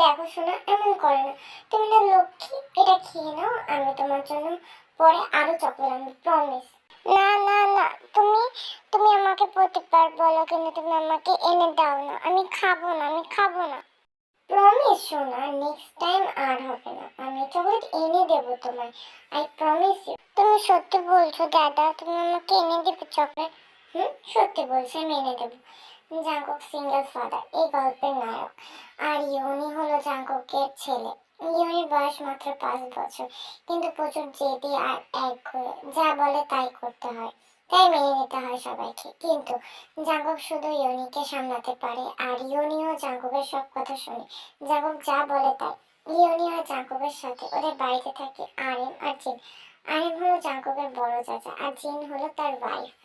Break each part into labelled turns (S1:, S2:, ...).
S1: দেখো শোনা, এমন করে না। তুমি না লক্ষ্মী, এটা খেয়ে নাও, আমি তোমার জন্য পরে আরও চকলেট আনব প্রমিস না না না, তুমি তুমি আমাকে প্রতিবার বলো, কিন্তু তুমি আমাকে এনে দাও না। আমি খাব না, আমি খাব না। প্রমিস শোনা নেক্সট টাইম আর হবে না। আমি চকলেট এনে দেবো তোমায় আই প্রমিস ইউ তুমি সত্যি বলছো, দাদা, তুমি আমাকে এনে দেবে চকলেট হুম, সত্যি বলছি, আমি এনে দেবো। জাঙ্কক সিঙ্গেল ফাদার, এই গল্পের নায়ক। আর ইউনি হলো জাঙ্ককের ছেলে। ইউনির বয়স মাত্র পাঁচ বছর, কিন্তু প্রচুর জেদি আর এক করে যা বলে তাই করতে হয়, তাই মেনে নিতে হয় সবাইকে। কিন্তু জাঙ্কক শুধু ইউনিকে সামলাতে পারে, আর ইউনিও জাঙ্ককের সব কথা শোনে। জাঙ্কক যা বলে তাই। ইউনি আর জাঙ্ককের সাথে ওদের বাড়িতে থাকে আরেম আর জিন। আরেম হলো জাঙ্ককের বড় চাচা, আর জিন হলো তার ওয়াইফ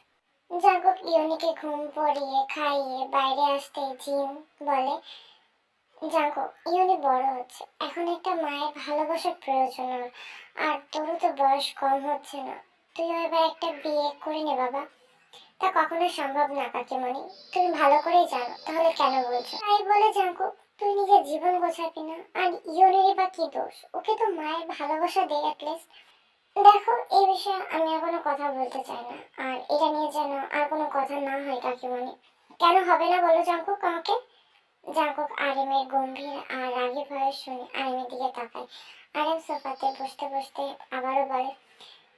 S1: জাঙ্কক ইউনিকে ঘুম পড়িয়ে খাইয়ে বাইরে আসতে জিন বলে। জাঙ্কক ইউনি বড় হচ্ছে। এখন একটা মায়ের ভালোবাসার প্রয়োজন। আর তোরও তো বয়স কম হচ্ছে না। তুইও এবার একটা বিয়ে করে নে বাবা। তা কখনো সম্ভব না কাকিমণি। তুমি ভালো করেই জানো, তাহলে কেন বলছো? তাই বলে জাঙ্কুক তুই নিজের জীবন গোছাবি না। আর ইউনিরই বা কি দোষ? ওকে তো মায়ের ভালোবাসা দে অ্যাটলিস্ট দেখো, এই বিষয়ে আমি আর কোনো কথা বলতে চাই না। আর এটা নিয়ে যেন আর কোনো কথা না হয় কাকিমণি। কেন হবে না বলো জাঙ্কুক আমাকে? জাঙ্কুক আরেমের গম্ভীর আর রাগী ভয়ে শুনে আরেমের দিকে তাকায়। আরেম সোফাতে বসতে বসতে আবারও বলে,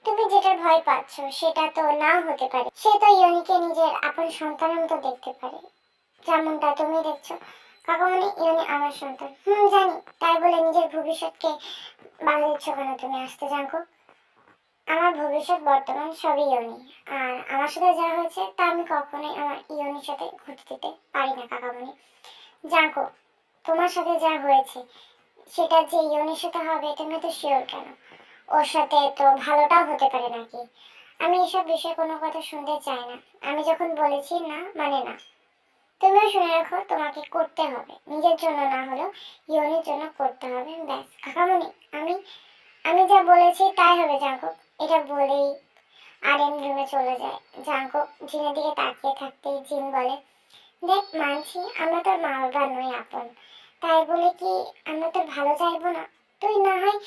S1: তুমি যেটা ভয় পাচ্ছ, সেটা তো নাও হতে পারে। সে তো ইয়নিকে নিজের আপন সন্তানের মতো দেখতে পারে। যেমনটা তুমি দেখছ। কাকামণি ইয়নি আমার সন্তান। হুম, জানি। তাই বলে নিজের ভবিষ্যৎকে বাধা দিচ্ছ কেন তুমি? আসতে জাঙ্কুক। আমার ভবিষ্যৎ বর্তমান সবই ইয়নি। আর আমার সাথে যা হয়েছে তা আমি কখনোই আমার ইয়নির সাথে ঘুরতে দিতে পারি না, কাকামণি। জাঙ্কো তোমার সাথে যা হয়েছে, সেটা যে ইয়নির সাথে হবে তুমি তো শিওর কেন? ওর সাথে তো ভালোটাও হতে পারে নাকি? আমি এসব বিষয়ে কোনো কথা শুনতে চাই না। আমি যখন বলেছি না মানে না। তুমিও শুনে রাখো, তোমাকে করতে হবে। নিজের জন্য না হলেও ইয়নির জন্য করতে হবে। ব্যাস, কাকামণি, আমি আমি যা বলেছি তাই হবে জাঙ্কক এটা বলেই আরেন রুমে চলে যায়। জাঙ্কক জিনের দিকে তাকিয়ে থাকতেই জিন বলে, দেখ মানছি, আমরা তোর মা বাবা নই আপন। তাই বলে কি আমরা তোর ভালো চাইব না? তুই না হয়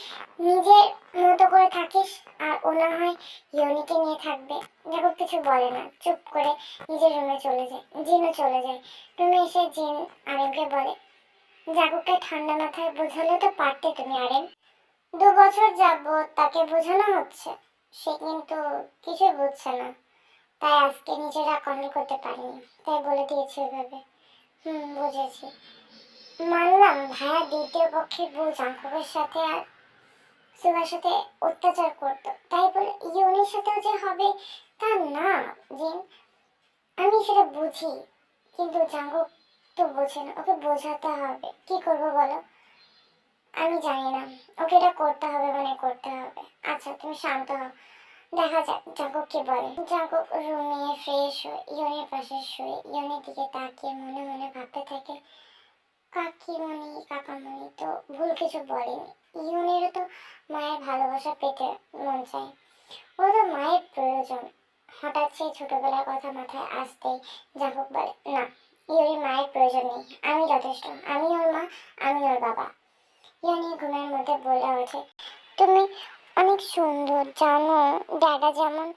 S1: নিজের মতো করে থাকিস আর ও না হয় ইয়নিকে নিয়ে থাকবে। দেখো কিছু বলে না। চুপ করে নিজের রুমে চলে যায়। জিনও চলে যায়। রুমে এসে জিন আরেমকে বলে জাগুককে ঠান্ডা মাথায় বোঝালে তো পারতে তুমি আরেম। দু বছর যাবত তাকে বোঝানো হচ্ছে। সে কিন্তু কিছুই বুঝছে না। তাই আজকে নিজেরা কন্ট্রোল করতে পারিনি। তাই বলে দিয়েছি ওইভাবে হুম, বুঝেছি। মানলাম ভাইয়া দ্বিতীয় পক্ষের বউ জাঙ্কুকের সাথে আর সুগার সাথে অত্যাচার করতো। তাই বলে, ইউনির সাথেও যে হবে তা না, জিন। আমি সেটা বুঝি, কিন্তু জাঙ্কুক তো বোঝে না। ওকে বোঝাতে হবে। কি করব বলো? আমি জানি না। ওকে এটা করতে হবে মানে করতে হবে। আচ্ছা তুমি শান্ত হও। দেখা যাক, জাঙ্কুক কি বলে। জাঙ্কুক রুমে ফ্রেশ হয়ে ইয়নের পাশে শুয়ে ইয়নের দিকে তাকিয়ে মনে মনে ভাবতে থাকে, কাকিমণি, কাকামণি তো ভুল কিছু বলেনি। ইয়নেরও তো মায়ের ভালোবাসা পেতে মন চায়। ও তো মায়ের প্রয়োজন। হঠাৎ সেই ছোটবেলার কথা মাথায় আসতেই জাঙ্কুক বলে, না ইয়নের মায়ের প্রয়োজন নেই। আমি যথেষ্ট। আমি ওর মা, আমি ওর বাবা। ইয়নি ঘুমের মধ্যে বলে ওঠে। তুমি অনেক সুন্দর, জানো, দাদা যেমন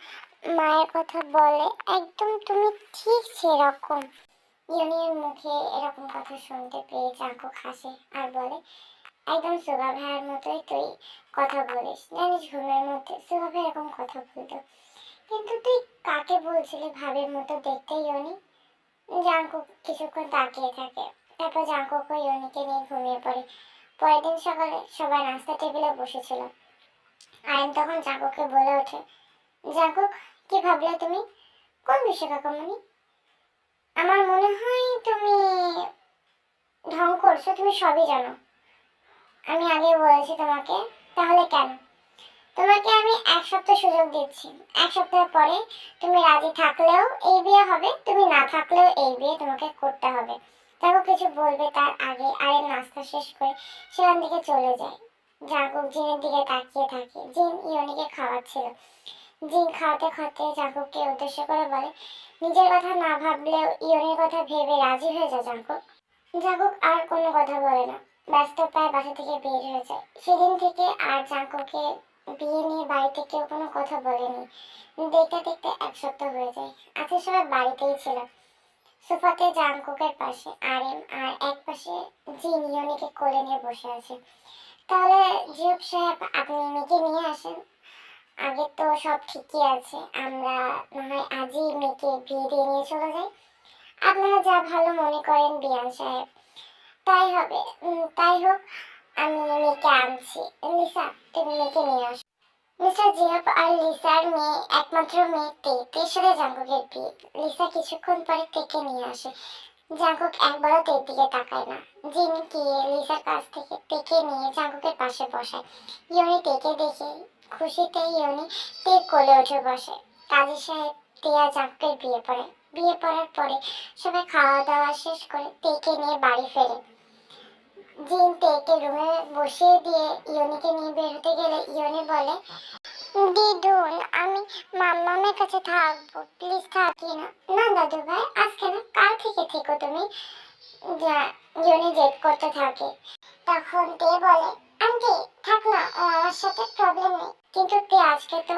S1: মায়ের কথা বলে, একদম তুমি ঠিক সেরকম। ইউনিয়ন মুখে এরকম কথা শুনতে পেয়ে চাকু হাসে আর বলে, একদম সুগা ভাইয়ের মতোই তুই কথা বলিস। জানিস ঘুমের মধ্যে সুগা ভাই এরকম কথা বলতো। কিন্তু তুই কাকে বলছিলি ভাবের মতো দেখতে ইয়নি জাঙ্কু কিছুক্ষণ তাকিয়ে থাকে। তারপর জাঙ্কুকে ইয়নিকে নিয়ে ঘুমিয়ে পড়ে। পরের দিন সকালে সবাই নাস্তা টেবিলে বসেছিল। আয়ন তখন জাঙ্কুককে বলে ওঠে জাঙ্কুক কি ভাবলে তুমি? কোন বিষয় কাকামণি? আমার মনে হয় তুমি ঢং করছ, তুমি সবই জানো। আমি আগে বলেছি তোমাকে, তাহলে কেন? তোমাকে আমি এক সপ্তাহ সুযোগ দিচ্ছি। এক সপ্তাহ পরে তুমি রাজি থাকলেও এই বিয়ে হবে, তুমি না থাকলেও এই বিয়ে তোমাকে করতে হবে। দেখো কিছু বলবে তার আগে, আরে নাস্তা শেষ করে সেখান থেকে চলে যায়। জাগুক জিনের দিকে তাকিয়ে থাকে। জিন ইয়নিকে খাওয়াচ্ছিল। জিন খাওয়াতে খাওয়াতে জাগুককে উদ্দেশ্য করে বলে, নিজের কথা না ভাবলেও ইয়নের কথা ভেবে রাজি হয়ে যায় জাগুক জাগুক আর কোনো কথা বলে না। ব্যস্ত প্রায় বাসা থেকে বের হয়ে যায়। সেদিন থেকে আর জাঙ্কুকে বিয়ে নিয়ে বাড়িতে কেউ কোনো কথা বলেনি। দেখতে দেখতে এক সপ্তাহ হয়ে যায়। আজকে সবাই বাড়িতেই ছিল। সোফাতে জাঙ্কুকের পাশে আর এম আর এক পাশে জিন ইউনিকে কোলে নিয়ে বসে আছে। তাহলে জিওপ সাহেব, আপনি মেয়েকে নিয়ে আসেন। আগে তো সব ঠিকই আছে। আমরা না হয় আজই মেয়েকে বিয়ে দিয়ে নিয়ে চলে যাই। আপনারা যা ভালো মনে করেন, বিয়ান সাহেব। তাই হবে। তাই হোক, আমি মেয়েকে আনছি। লিসা, তুমি মেয়েকে নিয়ে আসো। মিস্টার জিয়াপ আর লিসার মেয়ে, একমাত্র মেয়ে তে, তের সাথে বিয়ে। লিসা কিছুক্ষণ পরে তেকে নিয়ে আসে। জাঙ্কুক একবারও তের দিকে তাকায় না। জিন গিয়ে লিসার কাছ থেকে তেকে নিয়ে জাঙ্কুকের পাশে বসায়। ইয়নি তেকে দেখে খুশিতে ইয়নি তের কোলে উঠে বসে। কাজী সাহেব টিয়া জাঙ্কুকের বিয়ে পড়ে। বিয়ে পড়ার পরে সবাই খাওয়া দাওয়া শেষ করে তেকে নিয়ে বাড়ি ফেরে। জিন তেকে রুমে বসিয়ে দিয়ে ইয়নিকে নিয়ে বের হতে গেলে ইয়নি বলে, দিদুন, আমি মাম্মামের কাছে থাকব। প্লিজ থাকি না। না দাদু ভাই আজকে না কাল থেকে থেকো তুমি। যা ইয়নি জেদ করতে থাকে। তখন তে বলে, আন্টি, থাক না, ও আমার সাথে প্রবলেম নেই। কিন্তু তে আজকে তো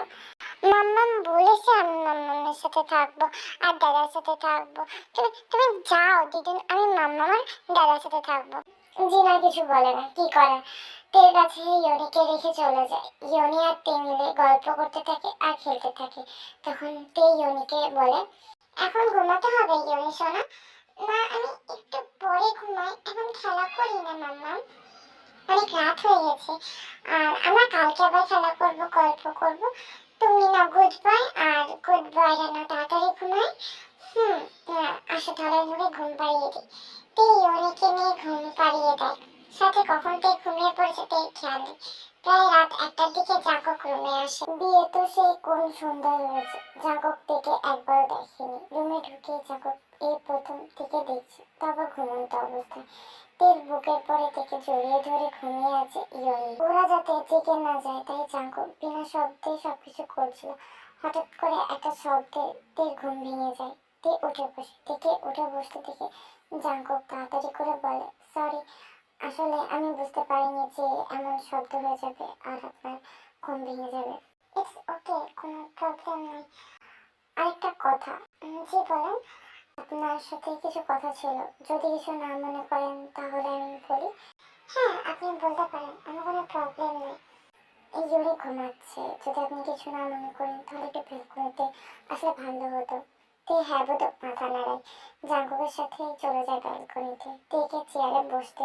S1: মাম্মাম বলেছে আমি মাম্মামের সাথে থাকব, আর দাদার সাথে থাকব। তুমি তুমি যাও, দিদুন, আমি মাম্মামার দাদার সাথে থাকব। জিনা কিছু বলে না। কি করে তের কাছে ইয়নিকে রেখে চলে যায়। ইয়নি আর তে মিলে গল্প করতে থাকে আর খেলতে থাকে। তখন তে ইয়নিকে বলে, এখন ঘুমাতে হবে ইয়নি সোনা। না আমি একটু পরে ঘুমাই। এখন খেলা করি না মাম্মা অনেক রাত হয়ে গেছে। আর আমরা কালকে আবার খেলা করব, গল্প করব। তুমি না গুড বাই আর গুড বাই না তাড়াতাড়ি ঘুমাই হুম আসো তাহলে ঘুম পাড়িয়ে দিই। তে ইয়নিকে নিয়ে ঘুম পাড়িয়ে দেয়। সাথে কখন তে ঘুমিয়ে পড়েছে তে খেয়াল নেই। প্রায় রাত একটার দিকে জাগক রুমে আসে। বিয়ে তো সেই কোন সুন্দর হয়েছে জাগক থেকে একবার দেখেনি। রুমে ঢুকে জাগক এই প্রথম থেকে দেখছে তারপর ঘুমন্ত অবস্থায়। তের বুকের পরে থেকে জড়িয়ে ধরে ঘুমিয়ে আছে ইয়নি। ওরা যাতে জেগে না যায়, তাই জাগক বিনা শব্দে সবকিছু করছিল। হঠাৎ করে একটা শব্দে তের ঘুম ভেঙে যায়। তে উঠে বসে, থেকে উঠে বসতে, থেকে জাঙ্কক তাড়াতাড়ি করে বলে সরি আসলে আমি বুঝতে পারিনি যে এমন শব্দ হয়ে যাবে আর আপনার ঘুম ভেঙে যাবে। ইটস ওকে কোনো প্রবলেম নেই। আরেকটা কথা জি বলেন, আপনার সাথে কিছু কথা ছিল। যদি কিছু না মনে করেন, তাহলে আমি বলি হ্যাঁ আপনি বলতে পারেন, আমার কোনো প্রবলেম নেই। এই জোরে ঘুমাচ্ছে। যদি আপনি কিছু না মনে করেন, তাহলে একটু বেলকুনিতে আসলে ভালো হতো। তে হ্যাঁ বোধ মাথা নাড়ায়। জাঙ্কুকের সাথে চলে যায় ব্যালকনিতে তেকে চেয়ারে বসতে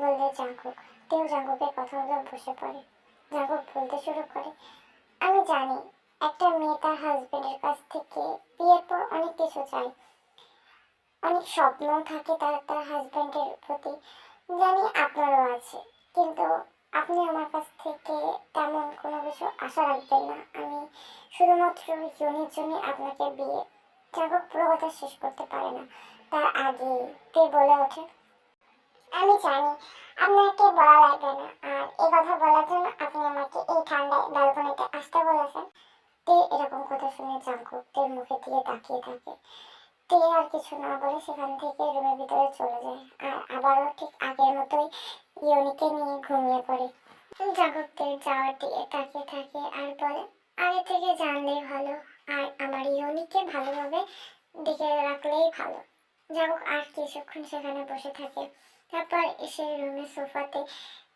S1: বললে জাঙ্কুক তেও জাঙ্কুকের কথা মতো বসে পড়ে। জাঙ্কুক বলতে শুরু করে, আমি জানি, একটা মেয়ে তার হাজবেন্ডের কাছ থেকে বিয়ের পর অনেক কিছু চায়। অনেক স্বপ্ন থাকে তার তার হাজবেন্ডের প্রতি। জানি আপনারও আছে, কিন্তু আপনি আমার কাছ থেকে তেমন কোনো কিছু আশা রাখবেন না। আমি শুধুমাত্র ইউনির জন্য আপনাকে বিয়ে জাগক পুরো কথা শেষ করতে পারে না। তার আগে তে বলে ওঠে। আমি জানি, আপনাকে বলা লাগবে না। আর এই কথা বলার জন্য আপনি আমাকে এই ঠান্ডায় ব্যালকনিতে আসতে বলেছেন। তে এরকম কথা শুনে জাঙ্কুক তের মুখে দিয়ে তাকিয়ে থাকে। তে আর কিছু না বলে সেখান থেকে রুমের ভিতরে চলে যায়। আর আবারও ঠিক আগের মতোই ইউনিকে নিয়ে ঘুমিয়ে পড়ে। জাঙ্কুক তের যাওয়ার দিকে তাকিয়ে থাকে আর বলে, আগে থেকে জানলেই ভালো। আর আমার ইউনিকে ভালোভাবে দেখে রাখলেই ভালো। যাবক আর কিছুক্ষণ সেখানে বসে থাকে। তারপর এসে রুমে সোফাতে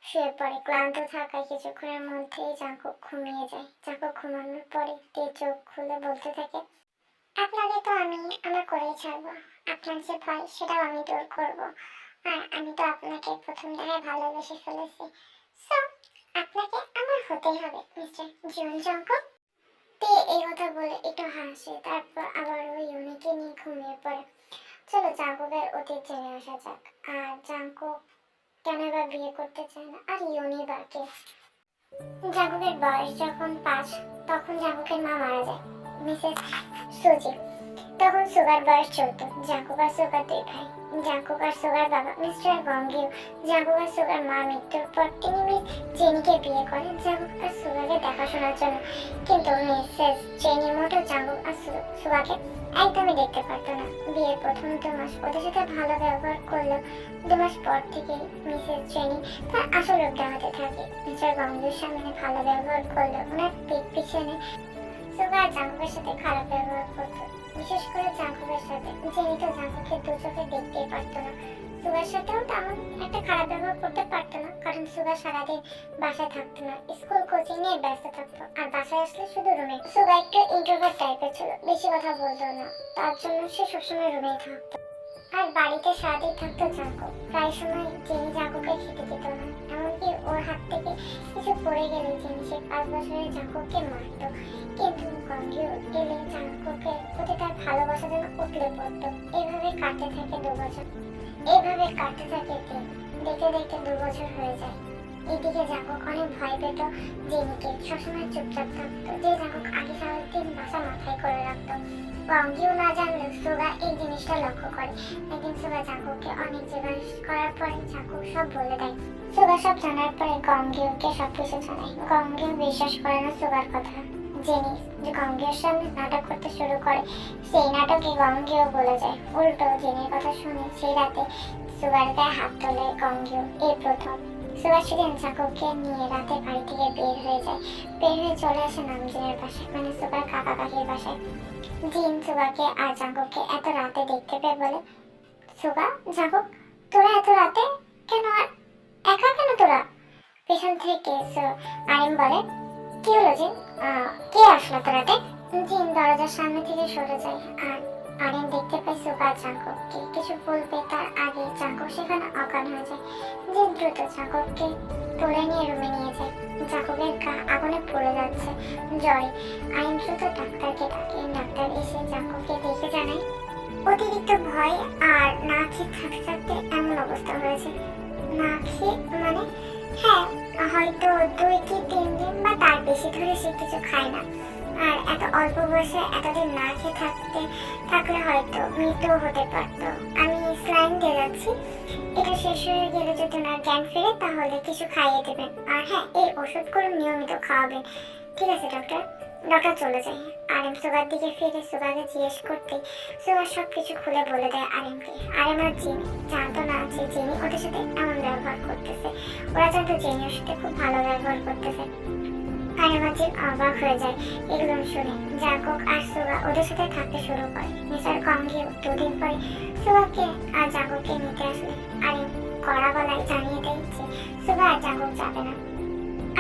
S1: শুয়ে পড়ে। ক্লান্ত থাকায় কিছুক্ষণের মধ্যেই জাঁকুক ঘুমিয়ে যায়। জাঁকুক ঘুমানোর পরে তে চোখ খুলে বলতে থাকে, আপনাকে তো আমি আমার করেই ছাড়বো। আপনার যে ভয়, সেটাও আমি দূর করব। আর আমি তো আপনাকে প্রথম দেখায় ভালোবেসে ফেলেছি। সো আপনাকে আমার হতেই হবে, মিস্টার জীবন জাঁকুক তে এই কথা বলে একটু হাসে, তারপর আবার ওই ইউনিকে নিয়ে ঘুমিয়ে পড়ে। চলো জাঙ্কুকের অতীত জেনে আসা যাক। আর জাঙ্কুক কেন বা বিয়ে করতে চায় না? আর ইউনি বাকে জাঙ্কুকের বয়স যখন পাঁচ, তখন জাঙ্কুকের মা মারা যায়, মিসেস সুজি তখন সুগার বয়স জাঙ্কুক আর সুগার দুই ভাই জাঙ্কুক আর সুগার বাবা মিস্টার গঙ্গিও। জাঙ্কুক আর সুগার মা মৃত্যুর পর তিনি মিস জেনিকে বিয়ে করেন জাঙ্কুক আর সুগাকে দেখাশোনার জন্য। কিন্তু মিসেস জেনি মোটো জাঙ্কুক আর সুগাকে একদমই দেখতে পারতো না। বিয়ের প্রথম দু মাস ওদের সাথে ভালো ব্যবহার করল দু মাস পর থেকে মিসেস জেনি তার আসল রূপ দেখাতে থাকে। মিস্টার গঙ্গির সামনে ভালো ব্যবহার করল ওনার পিছনে সুগার জাঙ্কুকের সাথে খারাপ ব্যবহার করতো। বিশেষ করে জাঙ্কুকের সাথে। জেনি তো জাঙ্কুকে দু চোখে দেখতেই পারতো না। সুগার সাথেও তেমন একটা খারাপ ব্যবহার করতে পারতো না, কারণ সুগার সারাদিন বাসায় থাকতো না, স্কুল কোচিং নিয়ে ব্যস্ত থাকতো, আর বাসায় আসলে শুধু রুমে। সুগা একটু ইন্ট্রোভার্ট টাইপের ছিল, বেশি কথা বলতো না, তার জন্য সে সবসময় রুমেই থাকতো। আর বাড়িতে সারাদিন থাকতো জাঙ্কু প্রায় সময় জেনি জাঙ্কুকে খেতে দিত না। ওর হাত থেকে কিছু পড়ে গেলে জেনি সে পাঁচ বছরের জাঙ্কুকে মারতো। কিন্তু গঙ্গিও এলে জাঙ্কুকে প্রতি তার ভালোবাসা যেন উঠলে পড়তো। এভাবে কাটতে থাকে দু বছর। এভাবে কাটতে থাকে দিন। দেখতে দেখতে দু বছর হয়ে যায়। এদিকে জাঙ্কুক অনেক ভয় পেত জেনিকে সবসময় চুপচাপ থাকতো। যে জাঙ্কুক আগে সারাদিন বাসা মাথায় করে রাখতো। গঙ্গিও না জানলেও সুগা এই জিনিসটা লক্ষ্য করে। একদিন সুগা জাঙ্কুককে অনেক জিজ্ঞাস করার পরে জাঙ্কুক সব বলে দেয়। সুগা সব জানার পরে গঙ্গিওকে সব কিছু জানায়। গঙ্গিও বিশ্বাস করে না সুগার কথা। জেনি যে গঙ্গের সামনে নাটক করতে শুরু করে, সেই নাটকে গঙ্গেও বলে যায়। উল্টো জেনির কথা শুনে সেই রাতে সুগার গায়ে হাত তোলে গঙ্গেও এই প্রথম। সুগার সেদিন জাঙ্কুককে নিয়ে রাতে বাড়ি থেকে বের হয়ে যায়। বের হয়ে চলে আসে নামজিনের বাসায় মানে সুগার কাকা কাকির বাসায়। জিন সুগাকে আর জাঙ্গককে এত রাতে দেখতে পেয়ে বলে, সুগা, জাঙ্গক, তোরা এত রাতে কেন আর একা কেন তোরা? পেছন থেকে আরিম বলে, কি হলো জিন? কে আসলো তোরাতে জিন দরজার সামনে থেকে সরে যায়, আর আরিম দেখতে পায় আর জাঙ্কুককে। কিছু বলবে তার আগে জাঙ্কুক সেখানে অজ্ঞান হয়ে যায়। যে দ্রুত জাঙ্কুককে তুলে নিয়ে রুমে নিয়ে যায়। জাঙ্কুকের গা আগুনে পড়ে যাচ্ছে। জ্বরে আইন দ্রুত ডাক্তারকে ডাকে। ডাক্তার এসে জাঙ্কুককে দেখে জানায়, অতিরিক্ত ভয় আর না খেয়ে থাকতে থাকতে এমন অবস্থা হয়েছে। না খেয়ে মানে? হ্যাঁ হয়তো দুই কি তিন দিন বা তার বেশি ধরে সে কিছু খায় না। আর এত অল্প বয়সে এতদিন না খেয়ে থাকতে থাকলে হয়তো মৃত্যুও হতে পারতো। আমি স্লাইন দিয়ে যাচ্ছি। এটা শেষ হয়ে গেলে যদি ওনার জ্ঞান ফিরে, তাহলে কিছু খাইয়ে দেবেন। আর হ্যাঁ এই ওষুধগুলো নিয়মিত খাওয়াবেন। ঠিক আছে ডক্টর ডক্টর চলে যায়। আরেম সুগার দিকে ফিরে সুগারকে জিজ্ঞেস করতে সুগার সব কিছু খুলে বলে দেয় আরেমকে। আরেম আর জিনি। জানতো না যে জিনি ওদের সাথে এমন ব্যবহার করতেছে। ওরা জানতো জিনি সাথে খুব ভালো ব্যবহার করতেছে। আর অবাক হয়ে যায়। এগুলো শুনে জাকক আর সুগা ওদের সাথে থাকতে শুরু করে। মিস্টার কঙ্গিও দুদিন পরে সুগাকে আর জাকবকে নিতে আসলে। আরেম কড়া গলায় জানিয়ে দেয় যে সুগা আর জাকক যাবে না।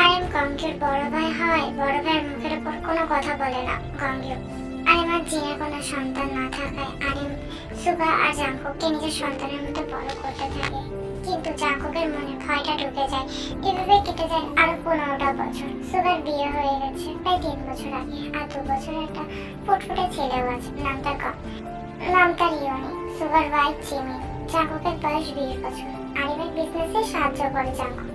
S1: আরেম গঙ্গের বড় ভাই হয়, বড় ভাইয়ের মুখের উপর কোনো কথা বলে না গঙ্গেও আরেম আর জিনের কোনো সন্তান না থাকায় আরেম সুগা আর জাঙ্কুককে নিজের সন্তানের মতো বড় করতে থাকে। মনে ঢুকে যায়। এভাবে কেটে যায় আরও পনেরোটা বছর। সুগার বিয়ে হয়ে গেছে প্রায় তিন বছর আগে। আর দু বছর একটা ফুটফুটে ছেলেও আছে নাম তার কম নাম তার ইয়নি সুগার ওয়াইফ জিমি। জাঙ্কুকের বয়স বিশ বছর। আরিমের বিজনেসে সাহায্য করে জাঙ্কুক।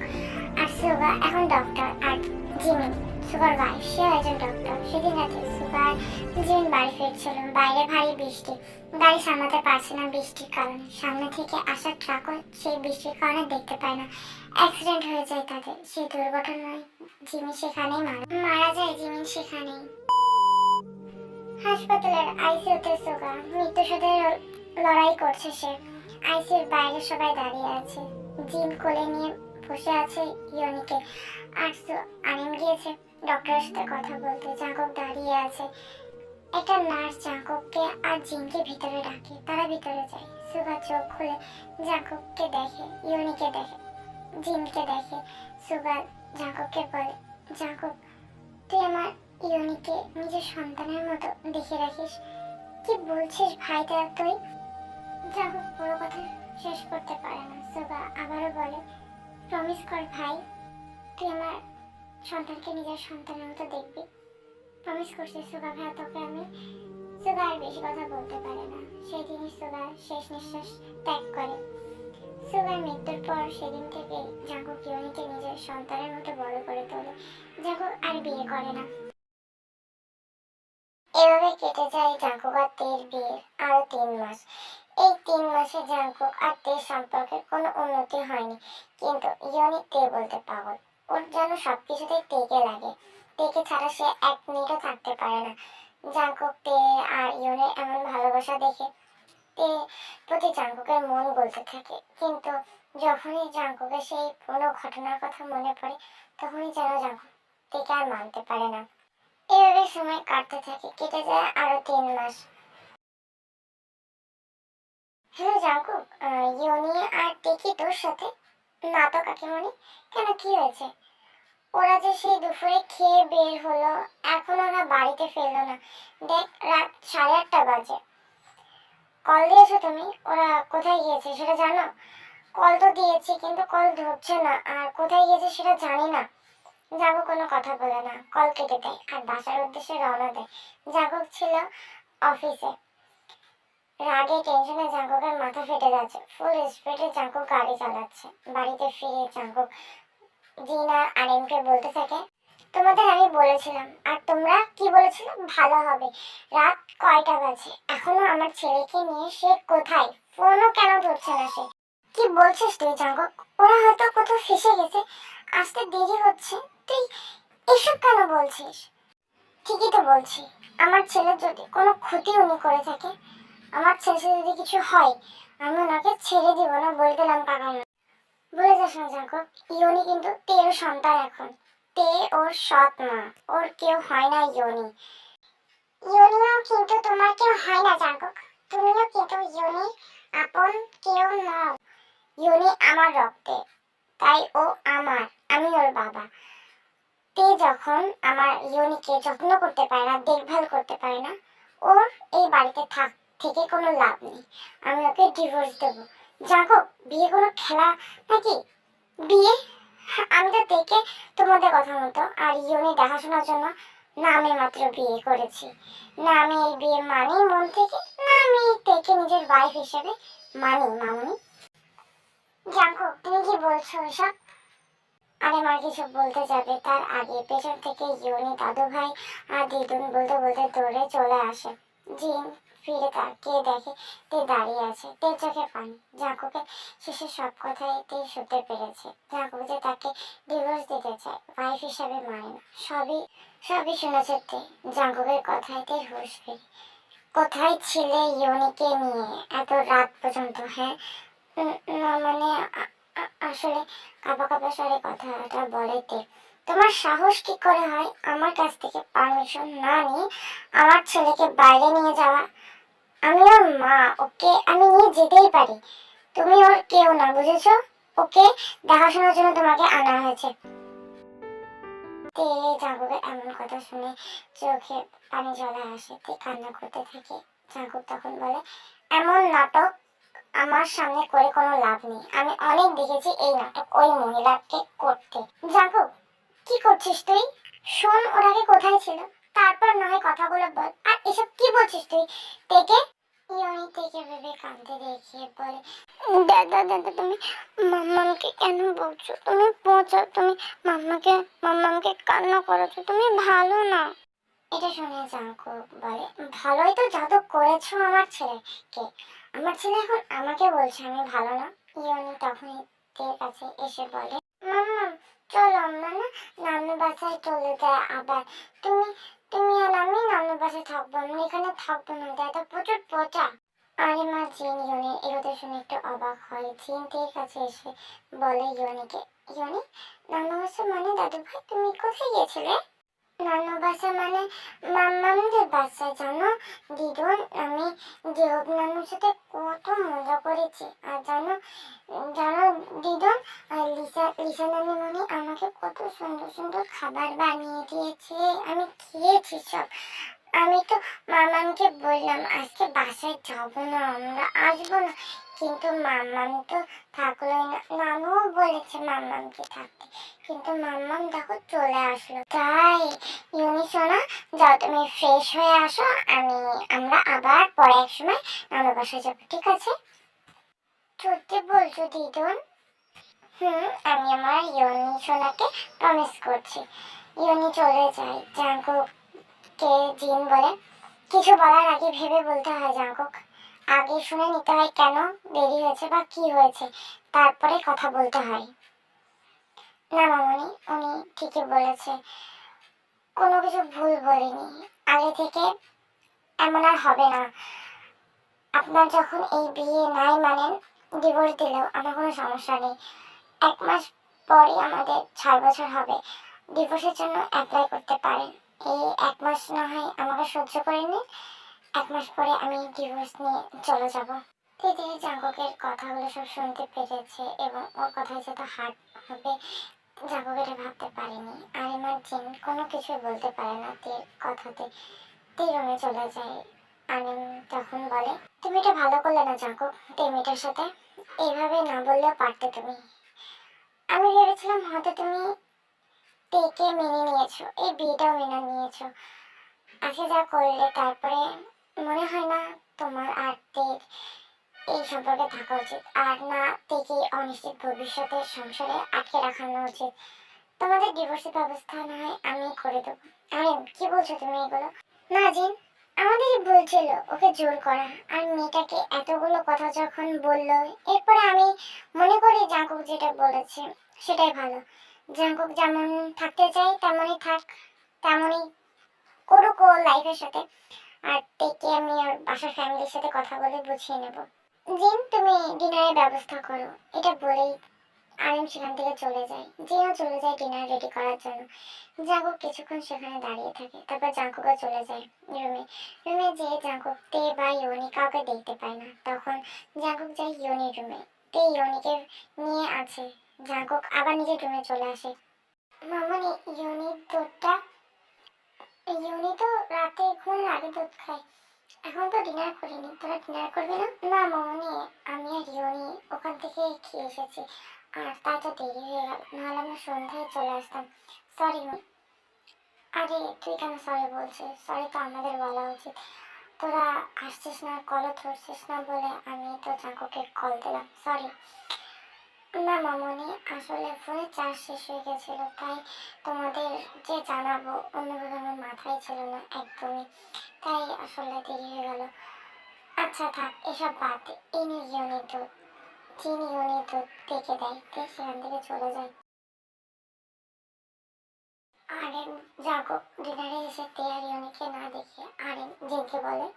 S1: আর সুগা এখন ডক্টর আর জিমি, সুগার ওয়াইফ, সেও একজন ডক্টর সেদিন রাতে সুগার জিমিন বাড়ি ফিরছিল। বাইরে ভারী বৃষ্টি। গাড়ি সামলাতে পারছে না বৃষ্টির কারণে। সামনে থেকে আসা ট্রাকও সেই বৃষ্টির কারণে দেখতে পায় না। অ্যাক্সিডেন্ট হয়ে যায় তাদের। সেই দুর্ঘটনায় জিমি সেখানেই মারা মারা যায় জিমিন সেখানেই। হাসপাতালের আইসিউতে সুগা। মৃত্যুর সাথে লড়াই করছে সে। আইসিইউর বাইরে সবাই দাঁড়িয়ে আছে। জিম কোলে নিয়ে বসে আছে ইয়নিকে আর সু- আনিম গিয়েছে। ডক্টরের সাথে কথা বলতে জাঙ্কক দাঁড়িয়ে আছে। একটা নার্স জাঙ্কককে আর জিনকে ভিতরে ডাকে। তারা ভিতরে যায়। সুগা চোখ খুলে জাঙ্কককে দেখে, ইউনিকে দেখে। জিনকে দেখে সুগা জাঙ্কককে বলে জাঙ্কক তুই আমার ইউনিকে নিজের সন্তানের মতো দেখে রাখিস। কি বলছিস ভাইটা তুই? জাঙ্কক পুরো কথা শেষ করতে পারে না। সুগা আবারও বলে প্রমিস কর ভাই, তুই আমার সন্তানকে নিজের সন্তানের মতো দেখবি। প্রমিস করছি সুগা ভাই, তোকে আমি সুগা আর বেশি কথা বলতে পারে না। সেই দিনই সুগা শেষ নিঃশ্বাস ত্যাগ করে। সুগার মৃত্যুর পর সেদিন থেকে জাঙ্কুক ইউনিকে নিজের সন্তানের মতো বড় করে তোলে। জাঙ্কুক আর বিয়ে করে না। এভাবে কেটে যায় জাঙ্কুক আর তের বিয়ের আরও তিন মাস। এই তিন মাসে জাঙ্কুক আর তের সম্পর্কে কোনো উন্নতি হয়নি। কিন্তু ইয়নি তে বলতে পাগল। ওর যেন সবকিছুতেই তেকে লাগে। তেকে ছাড়া সে এক মিনিটও থাকতে পারে না। জাঙ্কুক তে আর ইয়নের এমন ভালোবাসা দেখে তে প্রতি জাঙ্কুকের মন গলতে থাকে। কিন্তু যখনই জাঙ্কুকের সেই পুরো ঘটনার কথা মনে পড়ে, তখনই যেন জাঙ্কুক আর মানতে পারে না। এভাবে সময় কাটতে থাকে, কেটে যায় আরও তিন মাস। হ্যালো জাঙ্কুক ইয়নি আর টেকি তোর সাথে? না তো কাকিমণি, কেন কি হয়েছে? ওরা যে সেই দুপুরে খেয়ে বের হলো, এখন ওরা বাড়িতে ফেরলো না। দেখ, রাত সাড়ে আটটা বাজে। কল দিয়েছ তুমি? ওরা কোথায় গিয়েছে সেটা জানো? কল তো দিয়েছি, কিন্তু কল ধরছে না। আর কোথায় গিয়েছে সেটা জানি না। জাগো, কোনো কথা বলে না। কল কেটে দেয় আর বাসার উদ্দেশ্যে রওনা দেয় জাগক ছিল অফিসে রাগে টেনশনে জাঙ্কুকের মাথা ফেটে যাচ্ছে। ফুল স্পিডে জাঙ্কুক গাড়ি চালাচ্ছে। বাড়িতে ফিরে জাঙ্কুক জিন আর আরিমকে বলতে থাকে তোমাদের আমি বলেছিলাম, আর তোমরা কি বলেছিলে? ভালো হবে। রাত কয়টা বাজে? এখনও আমার ছেলেকে নিয়ে সে কোথায়? ফোনও কেন ধরছে না সে? কি বলছিস তুই জাঙ্কুক ওরা হয়তো কোথাও ফেসে গেছে। আসতে দেরি হচ্ছে। তুই এসব কেন বলছিস? ঠিকই তো বলছি। আমার ছেলে যদি কোনো ক্ষতি উনি করে থাকে, আমার ছেলে যদি কিছু হয়, আমি ওনাকে ছেড়ে দিব না, বলে দিলাম কাকা বলে যাস না জাগো ইয়নি কিন্তু তেরো সন্তান এখন। তে ওর সৎ মা। ওর কেউ হয় না ইয়নি ইয়নিও কিন্তু তোমার কেউ হয় না, জাগো। তুমিও কিন্তু ইয়নির আপন কেউ নও। ইয়নি আমার রক্তে, তাই ও আমার, আমি ওর বাবা। তে যখন আমার ইয়নিকে যত্ন করতে পারে না, দেখভাল করতে পারে না, ওর এই বাড়িতে থাক, থেকে কোনো লাভ নেই। আমি ওকে ডিভোর্স দেবো। জাগো, বিয়ে কোনো খেলা নাকি? বিয়ে? আমি তো দেখে তোমাদের কথা মতো আর ইউনি দেখাশোনার জন্য নামে মাত্র বিয়ে করেছি। না আমি এই বিয়ে মানি মন থেকে, না আমি তেকে নিজের ওয়াইফ হিসেবে মানি মামনি। জাগো তুমি কি বলছো এসব? আরে মা, কিছু বলতে যাবে। তার আগে পেছন থেকে ইউনি দাদু ভাই আর দিদুন বলতে বলতে দৌড়ে চলে আসে। জিন। ফিরে তাকিয়ে দেখে তে দাঁড়িয়ে আছে। তে চোখে পানি। জাঁকুকে শেষে সব কথাই তে শুনতে পেরেছে। জাঁকুক যে তাকে ডিভোর্স দিতে চায় ওয়াইফ হিসাবে মানে না। সবই সবই শুনেছে তে। জাঁকুকের কথায় তে হুশ ফিরে। কোথায় ছিলে ইউনিকে নিয়ে? এত রাত পর্যন্ত হ্যাঁ? না মানে আসলে কাপা কাপা স্বরে কথাটা বলে তে, তোমার সাহস কি করে হয়? আমার কাছ থেকে পারমিশন না নিয়ে আমার ছেলেকে বাইরে নিয়ে যাওয়া আমি ওর মা, ওকে আমি নিয়ে যেতেই পারি। তুমি ওর কেউ না, বুঝেছ? ওকে দেখাশোনার জন্য তোমাকে আনা হয়েছে। তে এমন কথা শুনে চোখে পানি চলে আসে। তে কান্না করতে থাকে। জাগুক তখন বলে, এমন নাটক আমার সামনে করে কোনো লাভ নেই। আমি অনেক দেখেছি এই নাটক ওই মহিলাকে করতে। জাগুক, কি করছিস তুই? শোন আগে কোথায় ছিল? তারপর না হয় কথাগুলো বল। আর এসব কি বলছিস তুই? থেকে ইয়নি থেকে ভেবে কাঁদতে দেখে বলে, দাদা দাদা, তুমি মাম্মামকে কেন বলছো? তুমি পৌঁছাও তুমি মাম্মাকে, মাম্মামকে কান্না করেছ। তুমি ভালো না। এটা শুনে জাঙ্কু বলে, ভালোই তো জাদু করেছ আমার ছেলেকে। আমার ছেলে এখন আমাকে বলছে আমি ভালো না। ইয়নি তখনই তের কাছে এসে বলে, মাম্মাম, চলো আমরা না বাসায় চলে যায় আবার। তুমি তুমি আর আমি নানুর বাসায় থাকব, আমরা এখানে থাকব না। দাদা প্রচুর পচা। আরে মা, জিন, ইউনি এগুলো শুনে একটু অবাক হয়। জিন, ঠিক আছে, এসে বলে ইউনিকে। ইউনি, নানু হচ্ছে মানে দাদু ভাই তুমি কোথায় গিয়েছিলে? নানু বাসা মানে মামমামদের বাসা জানো? দিদন, আমি দেহব নানুর সাথে কত মজা করেছি। আর জানো জানো দিদন, আর লিসা লিসা নানিমণি আমাকে কত সুন্দর সুন্দর খাবার বানিয়ে দিয়েছে। আমি খেয়েছি সব। আমি তো মামামকে বললাম, আজকে বাসায় যাব না, আমরা আসব না। কিন্তু মাম্মাম তো থাকলোই না। নানুও বলেছে মাম্মামকে থাকতে। কিন্তু মাম্মাম দেখো চলে আসলো। তাই, ইউনি সোনা, যাও তুমি ফ্রেশ হয়ে আসো, আমি, আমরা আবার পরে এক সময় নানু বাসায় যাব, ঠিক আছে? সত্যি বলছো, দিদুন? হুম, আমি আমার ইউনি সোনাকে প্রমিস করছি। ইউনি চলে যাই যায় জাঙ্কুককে জিন বলে? কিছু বলার আগে ভেবে বলতে হয় জাঙ্কুক। আগে শুনে নিতে হয় কেন দেরি হয়েছে বা কি হয়েছে, তারপরে কথা বলতে হয়। না মামনি, উনি ঠিকই বলেছে। কোনো কিছু ভুল বলিনি। আগে থেকে এমন আর হবে না। আপনার যখন এই বিয়ে নাই মানেন ডিভোর্স দিলেও আমার কোনো সমস্যা নেই। এক মাস পরই আমাদের ছয় বছর হবে। ডিভোর্সের জন্য অ্যাপ্লাই করতে পারেন। এই এক মাস না হয় আমাকে সহ্য করে নিন এক মাস পরে আমি ডিভোর্স নিয়ে চলে যাব। দিদি জাঙ্গকের কথাগুলো সব শুনতে পেরেছে এবং ওর কথায় যত হার্ট হবে জাঙ্গক এটা ভাবতে পারেনি। আর আমার জিন কোনো কিছু বলতে পারে না তীর কথাতে তীর রুমে চলে যায়। আনিম তখন বলে, তুমি এটা ভালো করলে না জাঙ্গক টেমিটার সাথে? এইভাবে না বললেও পারতে তুমি। আমি ভেবেছিলাম হয়তো তুমি তেকে মেনে নিয়েছো, এই বিয়েটাও মেনে নিয়েছো। আজকে যা করলে তারপরে মনে হয় না তোমার আর তের এই সম্পর্কে থাকা উচিত, আর না তেকে অনিশ্চিত ভবিষ্যতের সংসারে আটকে রাখানো উচিত। তোমাদের ডিভোর্সের ব্যবস্থা না হয় আমি করে দেবো। আরে, কি বলছো তুমি এগুলো? না জিন আমাদেরই ভুল ছিল, ওকে জোর করা। আর মেয়েটাকে এতগুলো কথা যখন বলল, এরপরে আমি মনে করি জাঙ্কুক যেটা বলেছে, সেটাই ভালো। জাঙ্কুক যেমন থাকতে চাই, তেমনই থাক, তেমনই করুক ও লাইফের সাথে। আর তেকে আমি ওর বাসার ফ্যামিলির সাথে কথা বলে বুঝিয়ে নেব। জিন, তুমি ডিনারের ব্যবস্থা করো। এটা বলেই আরিম সেখান থেকে চলে যায়। জিনও চলে যায় ডিনার রেডি করার জন্য। জাঙ্কুক কিছুক্ষণ সেখানে দাঁড়িয়ে থাকে। তারপর জাঙ্কুকও চলে যায় রুমে রুমে যেয়ে জাঙ্কুক তে বা ইয়নি কাউকে দেখতে পায় না। তখন জাঙ্কুক যায় ইয়নির রুমে তে ইয়নিকে নিয়ে আছে। জাঙ্কুক আবার নিজের রুমে চলে আসে। মামনি ইয়নির দুধটা ইউনি তো রাতে ঘুমানোর আগে দুধ খায়। এখন তো ডিনার করিনি। তোরা ডিনার করবি না? না মামনি, আমি আর ইউনি ওখান থেকে খেয়ে এসেছি? আর তাই তো দেরি হয়ে গেল, নাহলে আমরা সন্ধ্যায় চলে আসতাম। সরি আরে, তুই কেন সরি বলছিস? সরি তো আমাদের বলা উচিত। তোরা আসছিস না কলও ধরছিস না বলে আমি তো চাকুকে কল দিলাম। সরি না মামনি, আসলে ফোনে চার্জ শেষ হয়ে গেছিল, তাই তোমাদের যে জানাব অন্যভাবে আমার মাথায় ছিল না একদমই। তাই আসলে দেরি হয়ে গেল। আচ্ছা থাক, এসব বাদ ইনি ইউনিট দুধ চিনি ইউনিট দুধ দেখে দেয় তে সেখান থেকে চলে যায়। আরেন জাগো, ডিনারে এসে তে আর ইউনিকে না দেখে আরেন জিনকে বলে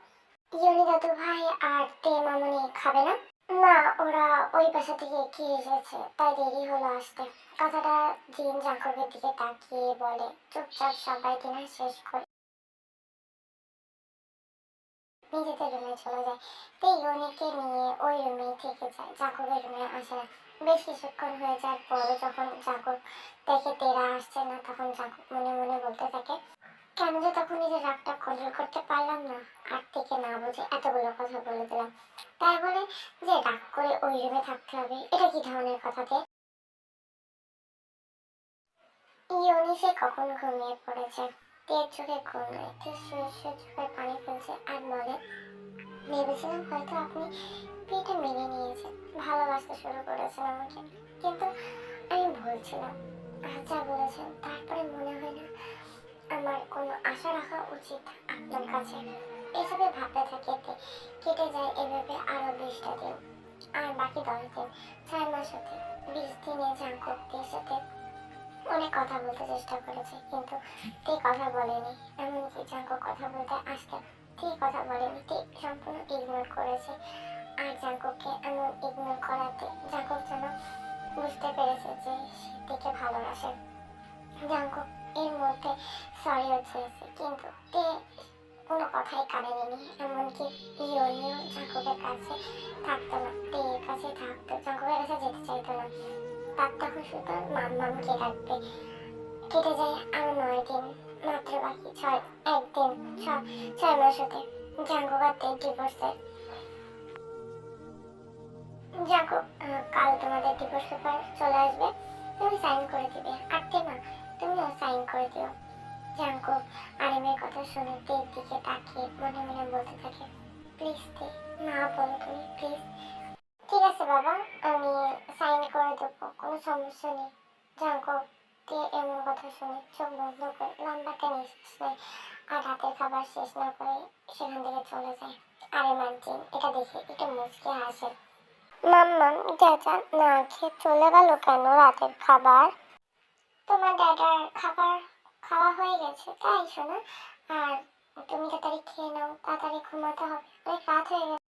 S1: ইউনি দাদু ভাই, আর তে মামনি খাবে না? না, ওরা ওই বাসা থেকে কি এসেছে। তাই দেরি হলো আসতে। কথাটা জিন জাকবের দিকে তাকিয়ে বলে, চুপচাপ সবাই ডিনার শেষ করে নিজেদের রুমে চলে যায়। তে ইউনিকে নিয়ে ওই রুমেই থেকে যায় জাকবের রুমে আসে না বেশ কিছুক্ষণ হয়ে যাওয়ার পরও যখন জাকব দেখে তেরা আসছে না, তখন জাকব মনে মনে বলতে থাকে কেন যে তখন নিজের রাগটা কন্ট্রোল করতে পারলাম না, আর থেকে না বুঝে এতগুলো কথা বলে দিলাম। তাই বলে যে রাগ করে ওই রুমে থাকতে হবে, এটা কি ধরনের কথা তে? ইউনি সে কখন ঘুমিয়ে পড়েছে? তের চোখে ঘুম নেই শুয়ে শুয়ে চোখে পানি ফেলছে আর বলে, ভেবেছিলাম হয়তো আপনি বিয়েটা মেনে নিয়েছেন, ভালোবাসতে শুরু করেছেন আমাকে। কিন্তু আমি ভুলছিলাম আর যা বলেছেন তারপরে মনে হয় না আমার কোনো আশা রাখা উচিত আপনার কাছে? এসবে ভাবতে থাকিতে কেটে যায় এভাবে আরও বিশটা দিন। আর বাকি দশ দিন, ছয় মাস হতে, বিশ দিনে জাঙ্কুকদের সাথে অনেক কথা বলতে চেষ্টা করেছে, কিন্তু তে কথা বলেনি। এমনকি জাঙ্কুক কথা বলতে আসতে তে কথা বলেনি, তে সম্পূর্ণ ইগনোর করেছে। আর জাঙ্কুককে এমন ইগনোর করাতে জাঙ্কুক যেন বুঝতে পেরেছে যে সে ভালোবাসে। জাঙ্কুক এর মধ্যে সরিও চেয়েছে কিন্তু তে কোনো কথাই কানে এমনকি ইয়নিও জাঙ্কুকের কাছে থাকতো না। তের কাছে থাকতো, জাঙ্কুকের কাছে যেতে চাইতো না। তার তখন শুধু মাম্মামকে ডাকবে। কেটে যায় আরও নয় দিন, মাত্র বাকি ছয়, একদিন, ছয় মাস হতে তের ডিভোর্সের জাঙ্কুক কাল তোমাদের ডিভোর্স পেপার চলে আসবে, তুমি সাইন করে দিবে। আর তে না তুমিও সাইন করে দিও। জাঙ্কুক আরিমের কথা শুনে তের দিকে তাকিয়ে মনে মনে বলতে থাকে, প্লিজ তে না বলো তুমি, প্লিজ। ঠিক আছে বাবা, আমি সাইন করে দেবো, কোনো সমস্যা নেই। জাঙ্কুক তে এমন কথা শুনে চোখ বন্ধ করে লম্বা টেনে নেয় আর রাতের খাবার শেষ না করে সেখান থেকে চলে যায়। আরে মানছি এটা দেখে একটু মুচকে হাসে। মাম্মাম চাচা না খেয়ে চলে গেল কেন রাতের খাবার? তোমার দাদার খাবার খাওয়া হয়ে গেছে, তাই শোনা আর তুমি তাড়াতাড়ি খেয়ে নাও, তাড়াতাড়ি ঘুমাতে হবে। অনেক রাত হয়ে গেছে।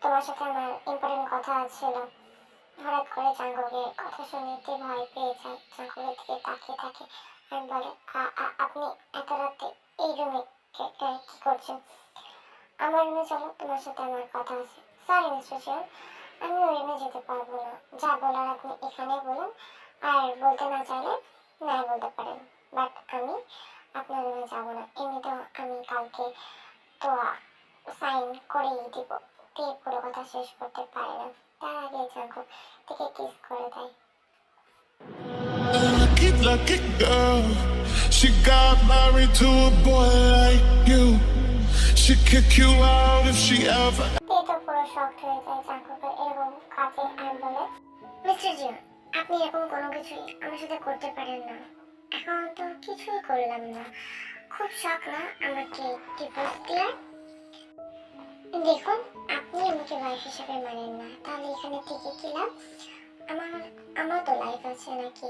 S1: তোমার সাথে আমার ইম্পর্টেন্ট কথা ছিল। হঠাৎ করে চাঙ্গুকে কথা শুনতে ভয় পেয়ে যায়। চাঙ্গুকের দিকে তাকিয়ে থাকে। আর বলে, "আ- আ- আপনি এত রাতে এই রুমে কি করছেন? আমার রুমে চলো, তোমার সাথে আমার কথা আছে। সরি মিস্টার আমি ওই রুমে যেতে পারব না যা বলার আপনি এখানে বলুন আর বলতে না চাইলে নাই বলতে পারেন বাট আমি আপনার রুমে যাব না এমনিতেও আমি কালকে তো সাইন করেই দিব তে পুরো কথা শেষ করতে পারে না তার আগে জাঙ্কুক থেকে কিস করে দেয়
S2: Lucky, lucky girl. She got married to a boy like you. She'd kick you out if she ever.
S1: কাজে আর বলে। মিস্টার জিও আপনি এরকম কোনো কিছুই আমার সাথে করতে পারেন না। এখন তো কিছুই করলাম না। খুব শখ না আমাকে ডিভোর্স দেওয়ার? দেখুন, আপনি আমাকে ওয়াইফ হিসেবে মানেন না। তাহলে এখানে থেকে কি লাভ? আমার আমার তো লাইফ আছে নাকি?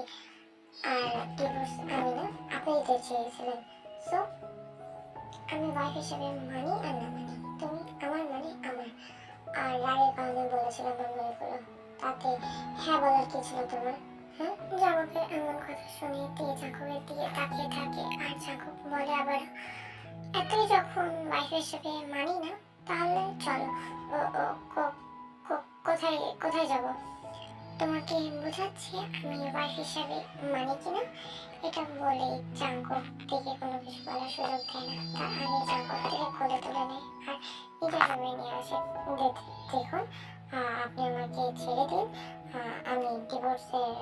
S1: আর ডিভোর্স আমি না, আপনি দিতে চেয়েছিলেন। সো আমি ওয়াইফ হিসেবে মানি আর না মানি? আর রাগের কারণে বলেছিলাম আমি এগুলো তাতে হ্যাঁ বলার কি ছিল তোমার? হ্যাঁ? জাগকের এমন কথা শুনে দিয়ে জাকবের দিকে তাকিয়ে থাকে, আর জাকব বলে আবার, এতই যখন ওয়াইফ হিসেবে মানি না, তাহলে চলো, ও ও কোথায় কোথায় যাব? তোমাকে বোঝাচ্ছি আমি ওয়াইফ হিসেবে মানি কিনা এটা বলে জাঙ্কুক থেকে কোনো কিছু বলার সুযোগ দেয় না। তার আগে জাঙ্কুক থেকে কোলে তুলে নেয়। আর নিজের রুমে নিয়ে আসে। দেখুন আপনি আমাকে ছেড়ে দিন। আমি ডিভোর্সের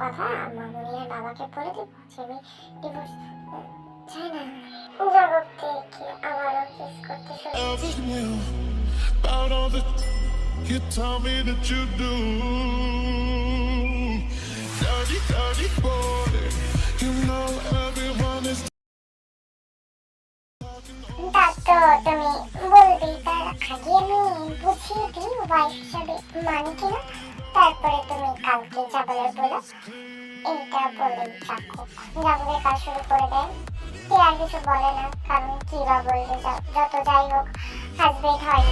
S1: কথা মামুনি আর বাবাকে বলে দেবো যে আমি ডিভোর্স চাই না। জাঙ্কুক থেকে আবারও কিস করতে শুরু
S2: you tell me that you do. Dirty, dirty boy. You know everyone is
S1: তা তুমি বলবি তার আগে আমি বুঝিয়ে দিই ওয়াইফ হিসাবে মানি কিনা তারপরে তুমি কালকে যাবলে বলো এইটা বলে থাকো যাবলে কাজ শুরু করে দেয় সে আর কিছু বলে না কারণ কি বা বলবে যত যাই হোক হাজবেন্ড হয়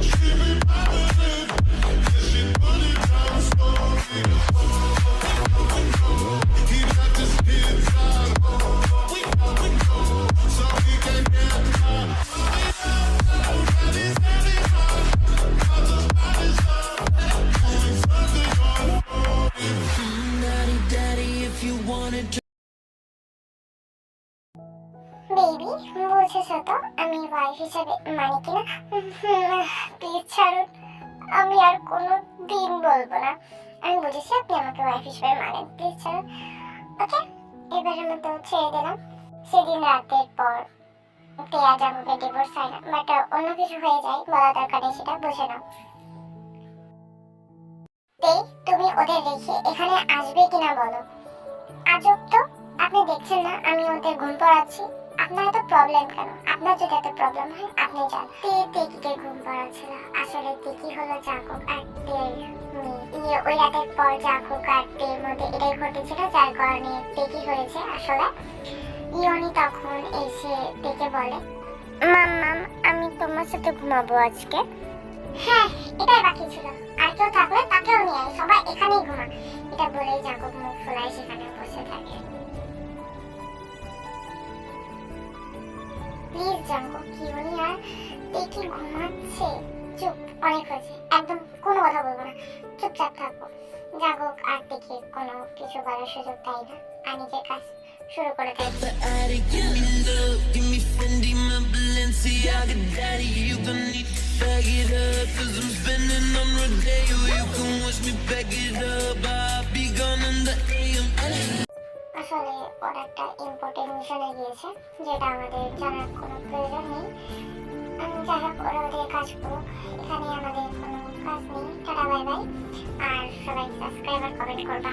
S3: Keep it poppin', cause
S1: she put it down slowly. হিসেবে মানি কিনা প্লিজ ছাড়ুন, আমি আর কোনো দিন বলব না। আমি বুঝেছি আপনি আমাকে ওয়াইফ হিসেবে মানেন, প্লিজ ছাড়ুন। ওকে এবারের মতো ছেড়ে দিলাম। সেদিন রাতের পর পেয়া জামুকে ডিভোর্স হয় না বাট অন্য কিছু হয়ে যায়, বলা দরকার নেই সেটা, বুঝে নাও। তে তুমি ওদের রেখে এখানে আসবে কিনা বলো? আজব তো, আপনি দেখছেন না, আমি ওদের ঘুম পড়াচ্ছি। আপনার এত প্রবলেম কেন? আপনার যদি এত প্রবলেম হয়, আপনি যান। তেকিকে ঘুম পড়াচ্ছিল আসলে তেকি হলো জাকুক আর ইয়ে ওই রাতের পর জাকুক আর তের মধ্যে এটাই ঘটেছিল, যার কারণে তেকি হয়েছে আসলে? ইয়নি তখন এসে তেকে বলে, মাম মাম, আমি তোমার সাথে ঘুমাবো আজকে? হ্যাঁ এটাই বাকি ছিল। আর কেউ থাকলে তাকেও নিয়ে আয়, সবাই এখানেই ঘুমা এটা বলেই জাকুক মুখ ফুলাই সেখানে বসে থাকে। প্লিজ জাঙ্গো কিউনি আর দেখি ঘুমাচ্ছে চুপ অনেক হয়েছে একদম কোনো কথা বলব না চুপচাপ থাকব জাগক আর দেখি কোনো কিছু বলার সুযোগ দেয় না আর নিজের কাজ শুরু করে দেয়
S3: bag it up, cause I'm spending on Rodeo. You can watch me back it up, I'll be gone in the AM.
S1: আসলে ওর একটা ইম্পর্টেন্ট মিশনে গিয়েছে, যেটা আমাদের জানার কোনো প্রয়োজন নেই। আমি যাই হোক, ওরা ওদের কাজ করুক এখানে আমাদের কোনো কাজ নেই। Tata, bye bye. আর সবাই সাবস্ক্রাইব আর কমেন্ট করবা।